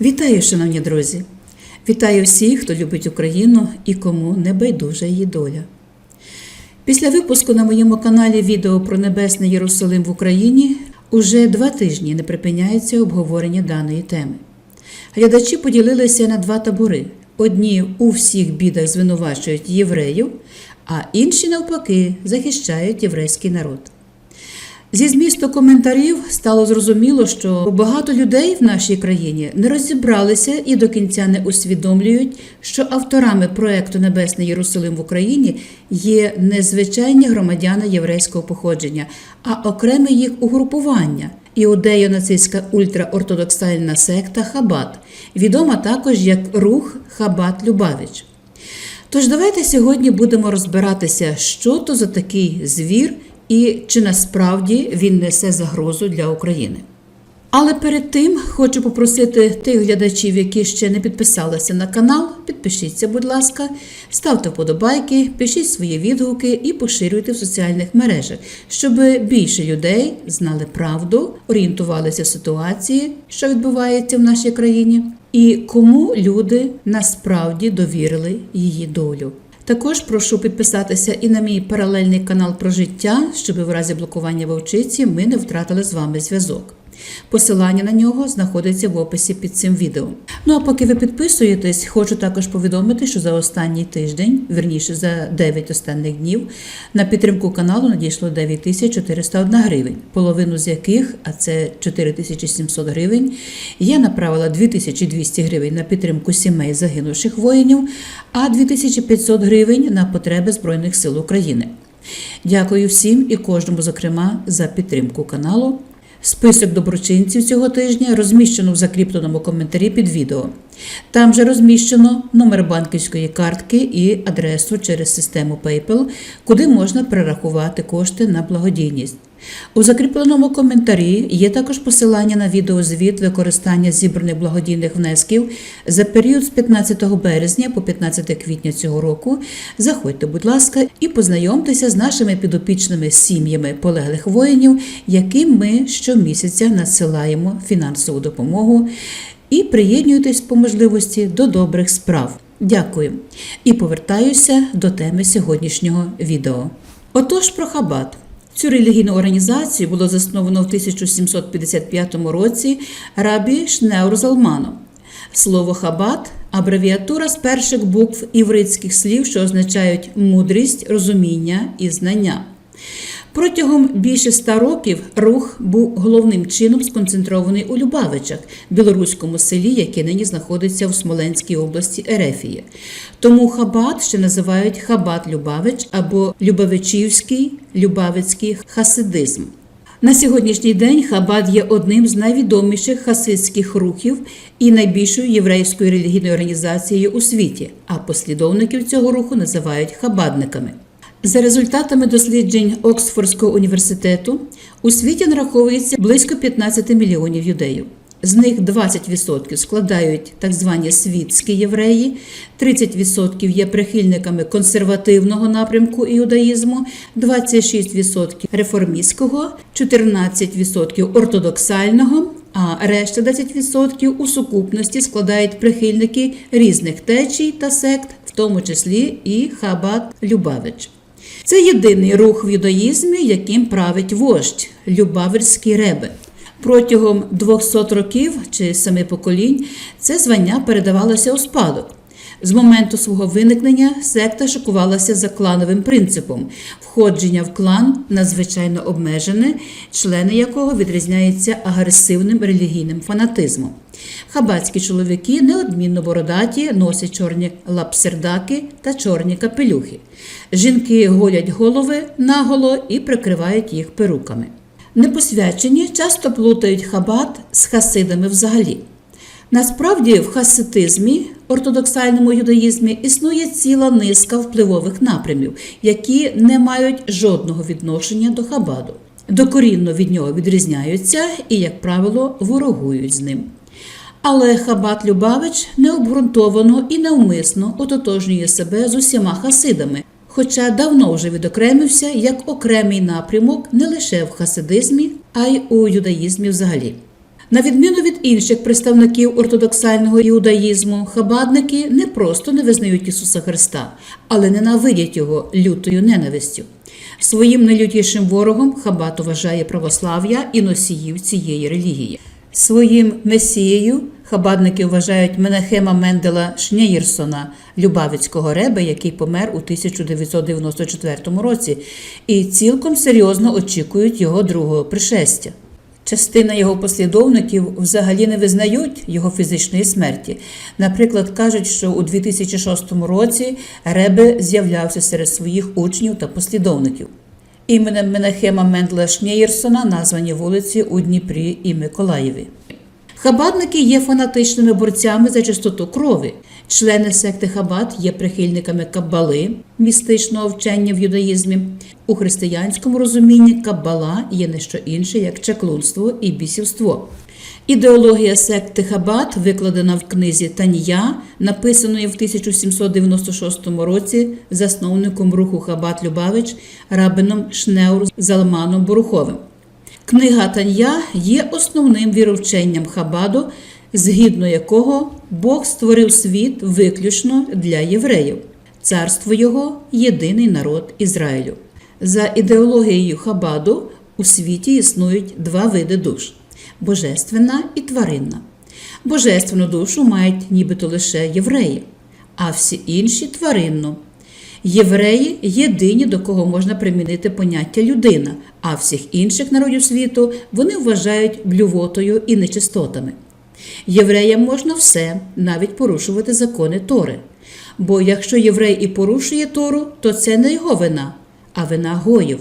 Вітаю, шановні друзі! Вітаю всіх, хто любить Україну і кому не байдужа її доля. Після випуску на моєму каналі відео про Небесний Єрусалим в Україні уже два тижні не припиняється обговорення даної теми. Глядачі поділилися на два табори: одні у всіх бідах звинувачують євреїв, а інші, навпаки, захищають єврейський народ. Зі змісту коментарів стало зрозуміло, що багато людей в нашій країні не розібралися і до кінця не усвідомлюють, що авторами проекту Небесний Єрусалим в Україні є не звичайні громадяни єврейського походження, а окреме їх угрупування. Іудеyo-нацистська ультраортодоксальна секта Хабат, відома також як рух Хабат Любавич. Тож давайте сьогодні будемо розбиратися, що то за такий звір і чи насправді він несе загрозу для України. Але перед тим хочу попросити тих глядачів, які ще не підписалися на канал, підпишіться, будь ласка, ставте вподобайки, пишіть свої відгуки і поширюйте в соціальних мережах, щоб більше людей знали правду, орієнтувалися в ситуації, що відбувається в нашій країні, і кому люди насправді довірили її долю. Також прошу підписатися і на мій паралельний канал про життя, щоб в разі блокування вовчиці ми не втратили з вами зв'язок. Посилання на нього знаходиться в описі під цим відео. Ну а поки ви підписуєтесь, хочу також повідомити, що за останній тиждень, верніше за 9 останніх днів, на підтримку каналу надійшло 9401 гривень, половину з яких, а це 4700 гривень, я направила 2200 гривень на підтримку сімей загинувших воїнів, а 2500 гривень на потреби Збройних сил України. Дякую всім і кожному, зокрема, за підтримку каналу. Список доброчинців цього тижня розміщено в закріпленому коментарі під відео. Там же розміщено номер банківської картки і адресу через систему PayPal, куди можна перерахувати кошти на благодійність. У закріпленому коментарі є також посилання на відеозвіт використання зібраних благодійних внесків за період з 15 березня по 15 квітня цього року. Заходьте, будь ласка, і познайомтеся з нашими підопічними сім'ями полеглих воїнів, яким ми щомісяця надсилаємо фінансову допомогу. І приєднуйтесь по можливості до добрих справ. Дякую. І повертаюся до теми сьогоднішнього відео. Отож, про хабат. Цю релігійну організацію було засновано в 1755 році рабі Шнеур Залманом. Слово хабат абревіатура з перших букв івритських слів, що означають мудрість, розуміння і знання. Протягом більше ста років рух був головним чином сконцентрований у Любавичах, білоруському селі, яке нині знаходиться в Смоленській області Ерефії. Тому Хабат ще називають Хабат Любавич або Любавичівський Любавицький хасидизм. На сьогоднішній день Хабад є одним з найвідоміших хасидських рухів і найбільшою єврейською релігійною організацією у світі, а послідовників цього руху називають хабадниками. За результатами досліджень Оксфордського університету у світі нараховується близько 15 мільйонів юдеїв. З них 20% складають так звані світські євреї, 30% є прихильниками консервативного напрямку іудаїзму, 26% реформістського, 14% ортодоксального, а решта 10% у сукупності складають прихильники різних течій та сект, в тому числі і Хабат Любавич. Це єдиний рух в юдаїзмі, яким править вождь Любавельський ребе. Протягом 200 років чи семи поколінь це звання передавалося у спадок. З моменту свого виникнення секта шокувалася за клановим принципом. Входження в клан надзвичайно обмежене, члени якого відрізняються агресивним релігійним фанатизмом. Хабатські чоловіки неодмінно бородаті, носять чорні лапсердаки та чорні капелюхи. Жінки голять голови наголо і прикривають їх перуками. Непосвячені часто плутають хабат з хасидами взагалі. Насправді, в хасидизмі, ортодоксальному юдаїзмі, існує ціла низка впливових напрямів, які не мають жодного відношення до хабаду. Докорінно від нього відрізняються і, як правило, ворогують з ним. Але Хабат Любавич необґрунтовано і невмисно ототожнює себе з усіма хасидами, хоча давно вже відокремився як окремий напрямок не лише в хасидизмі, а й у юдаїзмі взагалі. На відміну від інших представників ортодоксального іудаїзму, хабадники не просто не визнають Ісуса Христа, але ненавидять його лютою ненавистю. Своїм найлютішим ворогом Хабат вважає православ'я і носіїв цієї релігії. Своїм месією хабадники вважають Менахема Мендела Шнеєрсона, Любавицького реби, який помер у 1994 році, і цілком серйозно очікують його другого пришестя. Частина його послідовників взагалі не визнають його фізичної смерті. Наприклад, кажуть, що у 2006 році Ребе з'являвся серед своїх учнів та послідовників. Іменем Менахема Мендла Шнєєрсона названі вулиці у Дніпрі і Миколаєві. Хабадники є фанатичними борцями за чистоту крові. Члени секти Хабад є прихильниками каббали, містичного вчення в юдаїзмі. У християнському розумінні каббала є не що інше, як чаклунство і бісівство. Ідеологія секти Хабад викладена в книзі Танія, написаної в 1796 році засновником руху Хабад Любавич рабином Шнеур Залманом Боруховим. Книга Танья є основним віровченням Хабаду, згідно якого Бог створив світ виключно для євреїв. Царство його єдиний народ Ізраїлю. За ідеологією Хабаду у світі існують два види душ божественна і тваринна. Божественну душу мають нібито лише євреї, а всі інші тваринну. Євреї єдині, до кого можна примінити поняття людина, а всіх інших народів світу вони вважають блювотою і нечистотами. Євреям можна все, навіть порушувати закони Тори. Бо якщо єврей і порушує Тору, то це не його вина, а вина гоїв.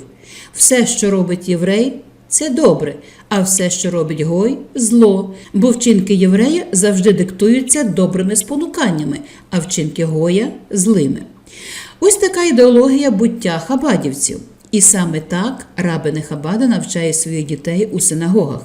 Все, що робить єврей, це добре, а все, що робить гой, зло, бо вчинки єврея завжди диктуються добрими спонуканнями, а вчинки гоя злими. Ось така ідеологія буття хабадівців. І саме так рабини Хабада навчає своїх дітей у синагогах.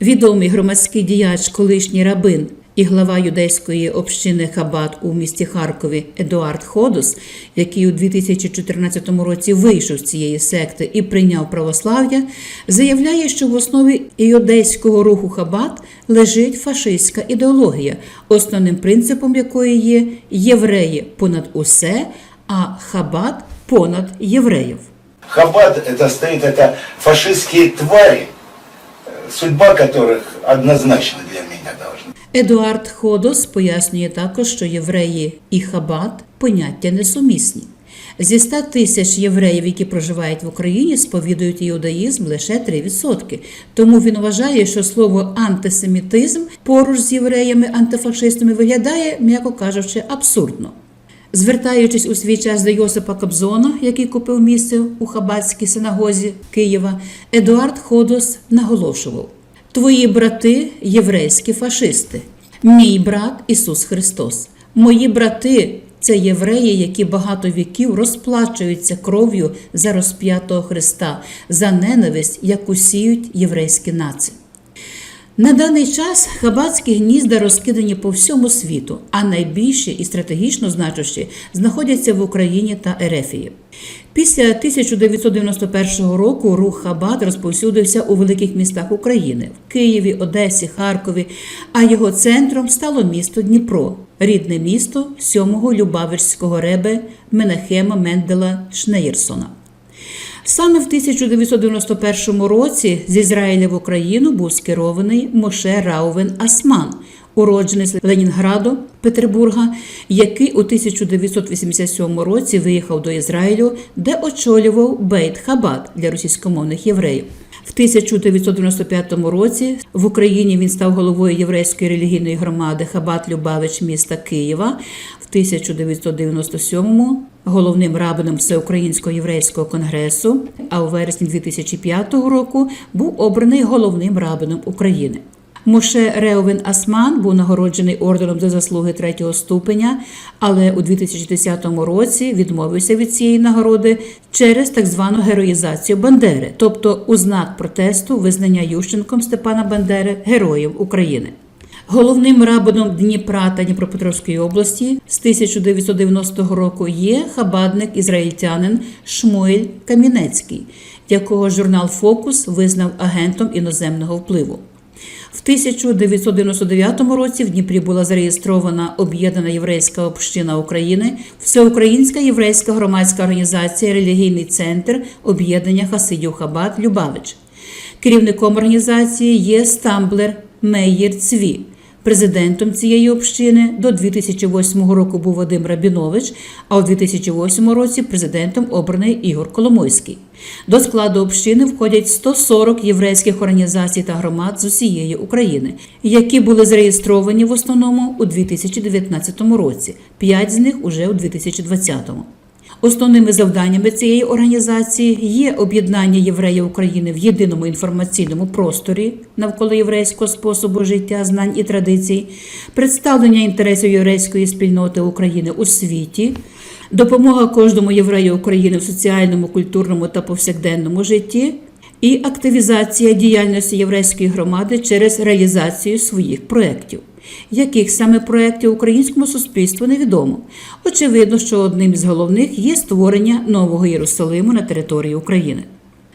Відомий громадський діяч, колишній рабин і глава юдейської общини Хабад у місті Харкові Едуард Ходос, який у 2014 році вийшов з цієї секти і прийняв православ'я, заявляє, що в основі іудейського руху Хабад лежить фашистська ідеологія, основним принципом якої є євреї понад усе, а Хабад понад євреїв. Хаббат это стоит, это фашистские твари, э, судьба которых однозначно для меня должна. Едуард Ходос пояснює також, що євреї і хабат поняття несумісні. Зі 100 тисяч євреїв, які проживають в Україні, сповідують іудаїзм лише 3%. Тому він вважає, що слово антисемітизм поруч з євреями-антифашистами виглядає, м'яко кажучи, абсурдно. Звертаючись у свій час до Йосипа Кобзона, який купив місце у Хабатській синагозі Києва, Едуард Ходос наголошував: Твої брати єврейські фашисти, мій брат Ісус Христос. Мої брати це євреї, які багато віків розплачуються кров'ю за розп'ятого Христа, за ненависть, яку сіють єврейські нації. На даний час хабатські гнізда розкидані по всьому світу, а найбільші і стратегічно значущі знаходяться в Україні та Ерефії. Після 1991 року рух Хабат розповсюдився у великих містах України в Києві, Одесі, Харкові, а його центром стало місто Дніпро, рідне місто сьомого Любавичського ребе Менахема Мендела Шнеєрсона. Саме в 1991 році з Ізраїля в Україну був скерований Моше Раувен Асман, уродженець Ленінграду Петербурга, який у 1987 році виїхав до Ізраїлю, де очолював Бейт Хабад для російськомовних євреїв. В 1995 році в Україні він став головою єврейської релігійної громади Хабат Любавич міста Києва. В 1997 головним рабином Всеукраїнського єврейського конгресу. А у вересні 2005 року був обраний головним рабином України. Моше Реовен Асман був нагороджений орденом за заслуги третього ступеня, але у 2010 році відмовився від цієї нагороди через так звану героїзацію Бандери, тобто у знак протесту визнання Ющенком Степана Бандери героїв України. Головним рабином Дніпра та Дніпропетровської області з 1990 року є хабадник ізраїльтянин Шмуель Камінецький, якого журнал Фокус визнав агентом іноземного впливу. В 1999 році в Дніпрі була зареєстрована Об'єднана єврейська община України, Всеукраїнська єврейська громадська організація Релігійний центр об'єднання Хасидів Хабат Любавич. Керівником організації є Стамблер Мейєр Цві. Президентом цієї общини до 2008 року був Вадим Рабінович, а у 2008 році президентом обраний Ігор Коломойський. До складу общини входять 140 єврейських організацій та громад з усієї України, які були зареєстровані в основному у 2019 році, 5 з них уже у 2020. Основними завданнями цієї організації є об'єднання євреїв України в єдиному інформаційному просторі навколо єврейського способу життя, знань і традицій, представлення інтересів єврейської спільноти України у світі, допомога кожному єврею України в соціальному, культурному та повсякденному житті. І активізація діяльності єврейської громади через реалізацію своїх проєктів. Яких саме проєктів українському суспільству невідомо. Очевидно, що одним із головних є створення нового Єрусалиму на території України.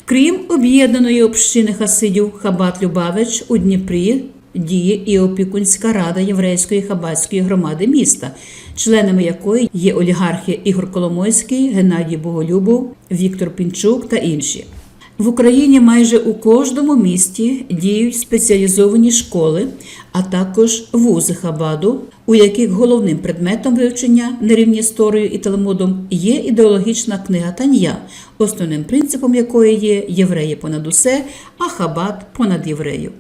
Крім об'єднаної общини Хасидів Хабат Любавич у Дніпрі діє і опікунська рада єврейської хабатської громади міста, членами якої є олігархи Ігор Коломойський, Геннадій Боголюбов, Віктор Пінчук та інші. В Україні майже у кожному місті діють спеціалізовані школи, а також вузи Хабаду, у яких головним предметом вивчення на рівні з і Талмудом є ідеологічна книга Тан'я, основним принципом якої є євреї понад усе, а Хабад понад євреїв.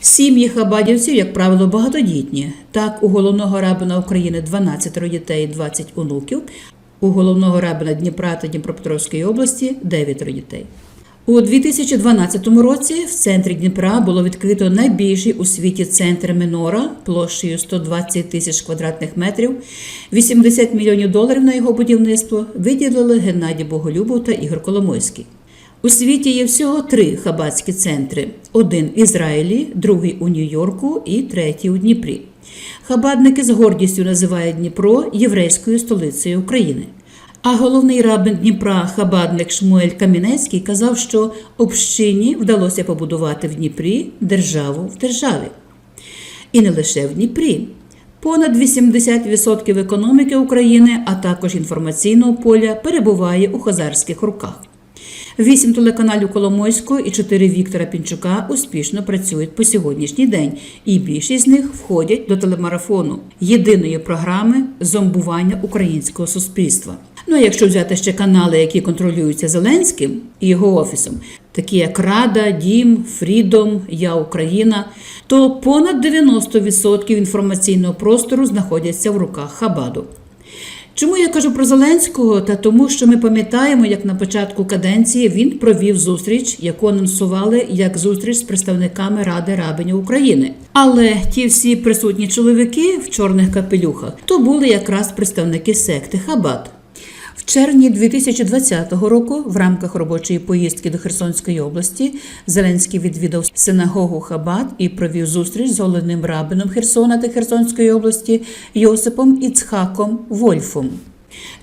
Сім'ї хабадівців, як правило, багатодітні. Так, у головного рабина України 12 дітей і 20 онуків, у головного рабина Дніпра та Дніпропетровської області 9 дітей. У 2012 році в центрі Дніпра було відкрито найбільший у світі центр Минора площею 120 тисяч квадратних метрів. 80 мільйонів доларів на його будівництво виділили Геннадій Боголюбов та Ігор Коломойський. У світі є всього три хабатські центри: один в Ізраїлі, другий у Нью-Йорку і третій у Дніпрі. Хабадники з гордістю називають Дніпро єврейською столицею України. А головний рабин Дніпра, хабадник Шмуель Камінецький, казав, що общині вдалося побудувати в Дніпрі державу в державі. І не лише в Дніпрі. Понад 80% економіки України, а також інформаційного поля перебуває у хазарських руках. Вісім телеканалів Коломойського і чотири Віктора Пінчука успішно працюють по сьогоднішній день, і більшість з них входять до телемарафону єдиної програми зомбування українського суспільства. Ну а якщо взяти ще канали, які контролюються Зеленським і його офісом, такі як Рада, Дім, Фрідом, Я Україна, то понад 90% інформаційного простору знаходяться в руках Хабаду. Чому я кажу про Зеленського? Та тому, що ми пам'ятаємо, як на початку каденції він провів зустріч, яку анонсували як зустріч з представниками Ради рабинів України. Але ті всі присутні чоловіки в чорних капелюхах то були якраз представники секти Хабат. В червні 2020 року, в рамках робочої поїздки до Херсонської області, Зеленський відвідав синагогу Хабат і провів зустріч з головним рабином Херсона та Херсонської області Йосипом Іцхаком Вольфом.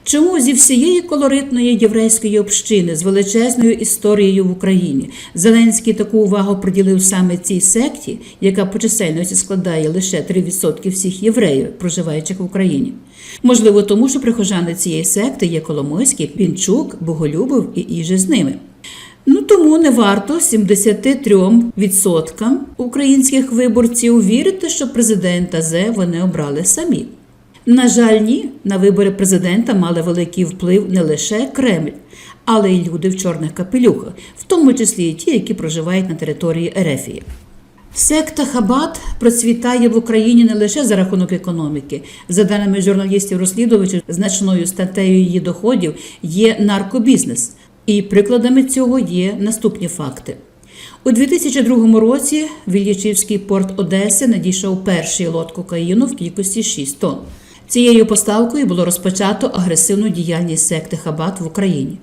Чому зі всієї колоритної єврейської общини з величезною історією в Україні Зеленський таку увагу приділив саме цій секті, яка по чисельності складає лише 3% всіх євреїв, проживаючих в Україні? Можливо, тому що прихожани цієї секти є Коломойський, Пінчук, Боголюбов і іже з ними. Ну тому не варто 73% українських виборців вірити, що президента Зе вони обрали самі. На жаль, ні, на вибори президента мали великий вплив не лише Кремль, але й люди в чорних капелюхах, в тому числі і ті, які проживають на території Ерефії. Секта Хабат процвітає в Україні не лише за рахунок економіки. За даними журналістів-розслідувачів, значною статтею її доходів є наркобізнес. І прикладами цього є наступні факти. У 2002 році в Ільячівський порт Одеси надійшов перший лот кокаїну в кількості 6 тонн. Цією поставкою було розпочато агресивну діяльність секти Хабат в Україні.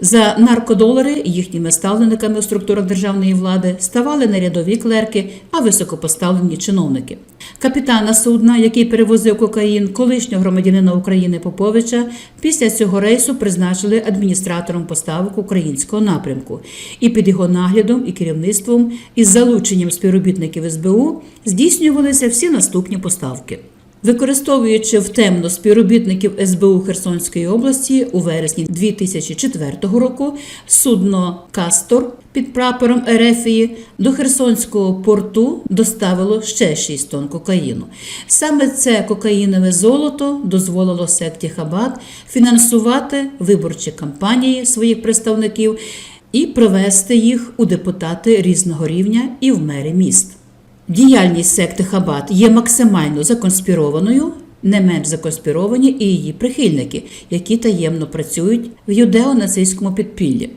За наркодолари їхніми ставленниками у структурах державної влади ставали не рядові клерки, а високопоставлені чиновники. Капітана судна, який перевозив кокаїн, колишнього громадянина України Поповича, після цього рейсу призначили адміністратором поставок українського напрямку. І під його наглядом і керівництвом із залученням співробітників СБУ здійснювалися всі наступні поставки. Використовуючи втемно співробітників СБУ Херсонської області у вересні 2004 року, судно Кастор під прапором Ерефії до Херсонського порту доставило ще 6 тонн кокаїну. Саме це кокаїнове золото дозволило секті Хабат фінансувати виборчі кампанії своїх представників і провести їх у депутати різного рівня і в мери міст. Діяльність секти Хабат є максимально законспірованою, не менш законспіровані і її прихильники, які таємно працюють в юдео-нацистському підпіллі.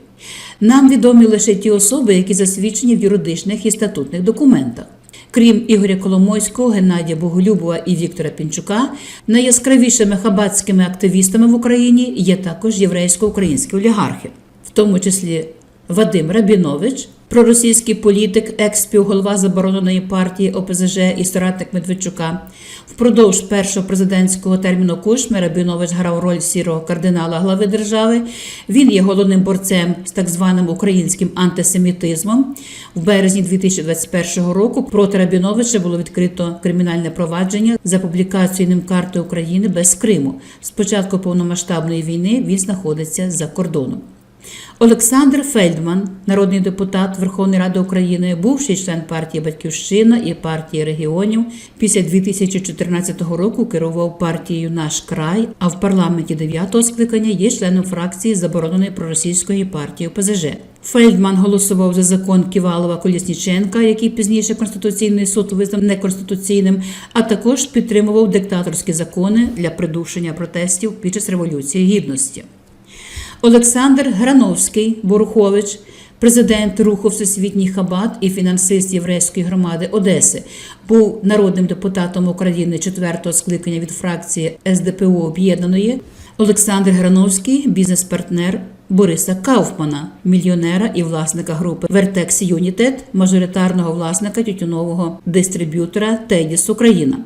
Нам відомі лише ті особи, які засвідчені в юридичних і статутних документах. Крім Ігоря Коломойського, Геннадія Боголюбова і Віктора Пінчука, найяскравішими хабатськими активістами в Україні є також єврейсько-українські олігархи, в тому числі Вадим Рабінович, проросійський політик, екс-співголова забороненої партії ОПЗЖ і соратник Медведчука. Впродовж першого президентського терміну Кушми Рабінович грав роль сірого кардинала глави держави. Він є головним борцем з так званим українським антисемітизмом. В березні 2021 року проти Рабіновича було відкрито кримінальне провадження за публікацією ним карти України без Криму. З початку повномасштабної війни він знаходиться за кордоном. Олександр Фельдман, народний депутат Верховної Ради України, бувший член партії Батьківщина і партії регіонів, після 2014 року керував партією Наш край, а в парламенті 9-го скликання є членом фракції забороненої проросійської партії ОПЗЖ. Фельдман голосував за закон Ківалова Колісніченка, який пізніше Конституційний суд визнав неконституційним, а також підтримував диктаторські закони для придушення протестів під час революції гідності. Олександр Грановський Борухович, президент руху Всесвітній Хабат і фінансист єврейської громади Одеси, був народним депутатом України 4-го скликання від фракції СДПУ Об'єднаної. Олександр Грановський бізнес-партнер Бориса Кауфмана, мільйонера і власника групи Вертекс Юнітет, мажоритарного власника тютюнового дистриб'ютора Тедіс Україна.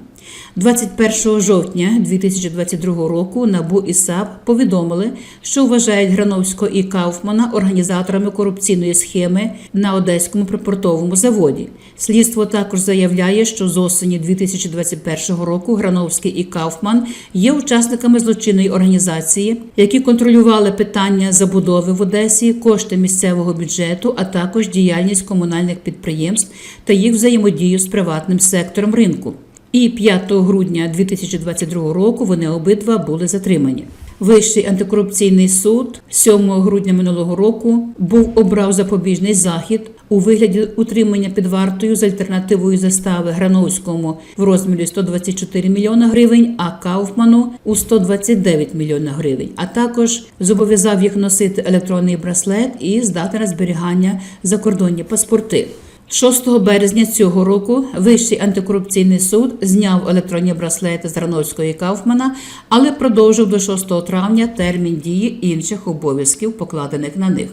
21 жовтня 2022 року НАБУ і САП повідомили, що вважають Грановського і Кауфмана організаторами корупційної схеми на одеському припортовому заводі. Слідство також заявляє, що з осені 2021 року Грановський і Кауфман є учасниками злочинної організації, які контролювали питання забудови в Одесі, кошти місцевого бюджету, а також діяльність комунальних підприємств та їх взаємодію з приватним сектором ринку. І 5 грудня 2022 року вони обидва були затримані. Вищий антикорупційний суд 7 грудня минулого року був обрав запобіжний захід у вигляді утримання під вартою з альтернативою застави Грановському в розмірі 124 мільйона гривень, а Кауфману у 129 мільйона гривень. А також зобов'язав їх носити електронний браслет і здати на зберігання закордонні паспорти. 6 березня цього року Вищий антикорупційний суд зняв електронні браслети з Рановського і Кауфмана, але продовжив до 6 травня термін дії інших обов'язків, покладених на них.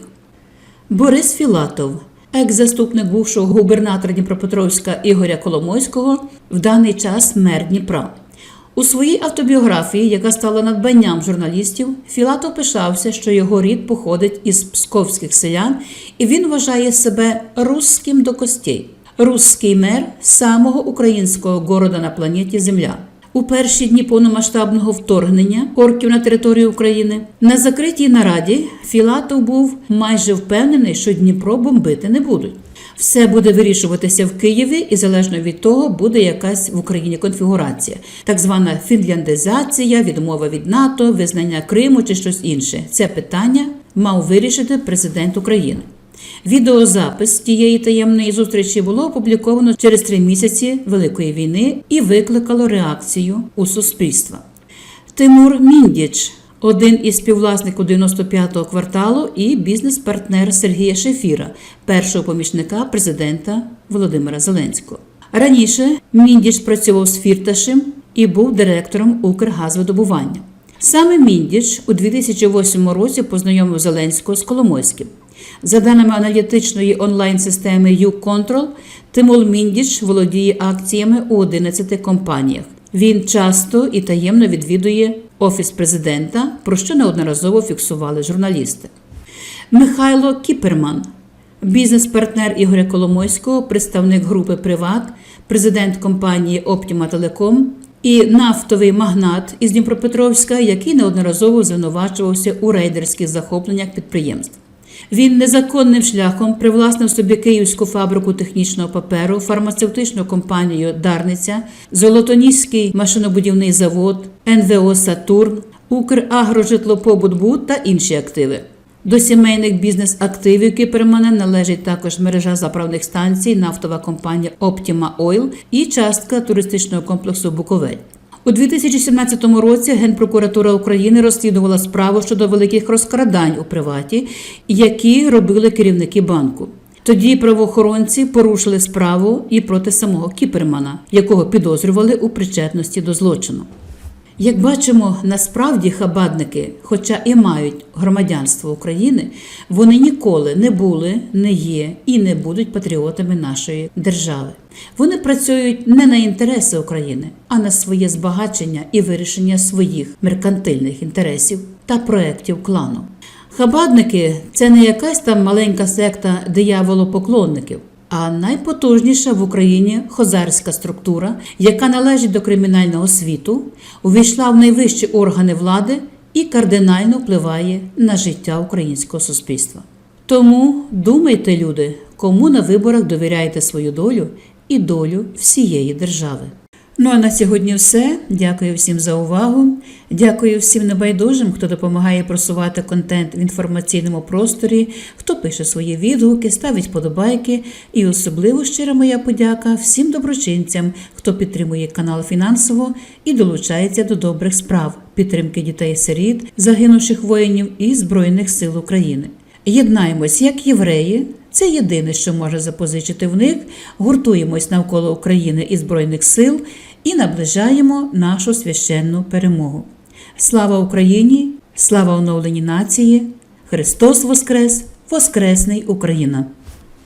Борис Філатов, екс-заступник бувшого губернатора Дніпропетровська Ігоря Коломойського, в даний час мер Дніпра. У своїй автобіографії, яка стала надбанням журналістів, Філатов пишався, що його рід походить із псковських селян, і він вважає себе русським до костей. Русський мер самого українського города на планеті Земля. У перші дні повномасштабного вторгнення орків на територію України на закритій нараді Філатов був майже впевнений, що Дніпро бомбити не будуть. Все буде вирішуватися в Києві, і залежно від того буде якась в Україні конфігурація, так звана фінляндизація, відмова від НАТО, визнання Криму чи щось інше. Це питання мав вирішити президент України. Відеозапис тієї таємної зустрічі було опубліковано через три місяці Великої війни і викликало реакцію у суспільства. Тимур Міндіч, один із співвласників 95-го кварталу і бізнес-партнер Сергія Шефіра, першого помічника президента Володимира Зеленського. Раніше Міндіч працював з Фірташем і був директором Укргазвидобування. Саме Міндіч у 2008 році познайомив Зеленського з Коломойським. За даними аналітичної онлайн-системи YouControl, Тимол Міндіч володіє акціями у 11 компаніях. Він часто і таємно відвідує офіс президента, про що неодноразово фіксували журналісти. Михайло Кіперман, бізнес-партнер Ігоря Коломойського, представник групи Приват, президент компанії Оптіма Телеком і нафтовий магнат із Дніпропетровська, який неодноразово звинувачувався у рейдерських захопленнях підприємств. Він незаконним шляхом привласнив собі київську фабрику технічного паперу, фармацевтичну компанію Дарниця, Золотоніський машинобудівний завод, НВО Сатурн, Украгрожитлопобудбуд та інші активи. До сімейних бізнес-активів Кіпермана належить також мережа заправних станцій, нафтова компанія Optima Oil і частка туристичного комплексу Буковель. У 2017 році Генпрокуратура України розслідувала справу щодо великих розкрадань у приваті, які робили керівники банку. Тоді правоохоронці порушили справу і проти самого Кіпермана, якого підозрювали у причетності до злочину. Як бачимо, насправді хабадники, хоча і мають громадянство України, вони ніколи не були, не є і не будуть патріотами нашої держави. Вони працюють не на інтереси України, а на своє збагачення і вирішення своїх меркантильних інтересів та проєктів клану. Хабадники це не якась там маленька секта дияволопоклонників, а найпотужніша в Україні хозарська структура, яка належить до кримінального світу, увійшла в найвищі органи влади і кардинально впливає на життя українського суспільства. Тому думайте, люди, кому на виборах довіряєте свою долю і долю всієї держави. Ну а на сьогодні все. Дякую всім за увагу. Дякую всім небайдужим, хто допомагає просувати контент в інформаційному просторі, хто пише свої відгуки, ставить подобайки. І особливо щира моя подяка всім доброчинцям, хто підтримує канал фінансово і долучається до добрих справ підтримки дітей-сиріт, загинувших воїнів і Збройних сил України. Єднаємось як євреї. Це єдине, що може запозичити в них. Гуртуємось навколо України і Збройних сил і наближаємо нашу священну перемогу. Слава Україні! Слава оновленій нації! Христос Воскрес! Воскресний Україна!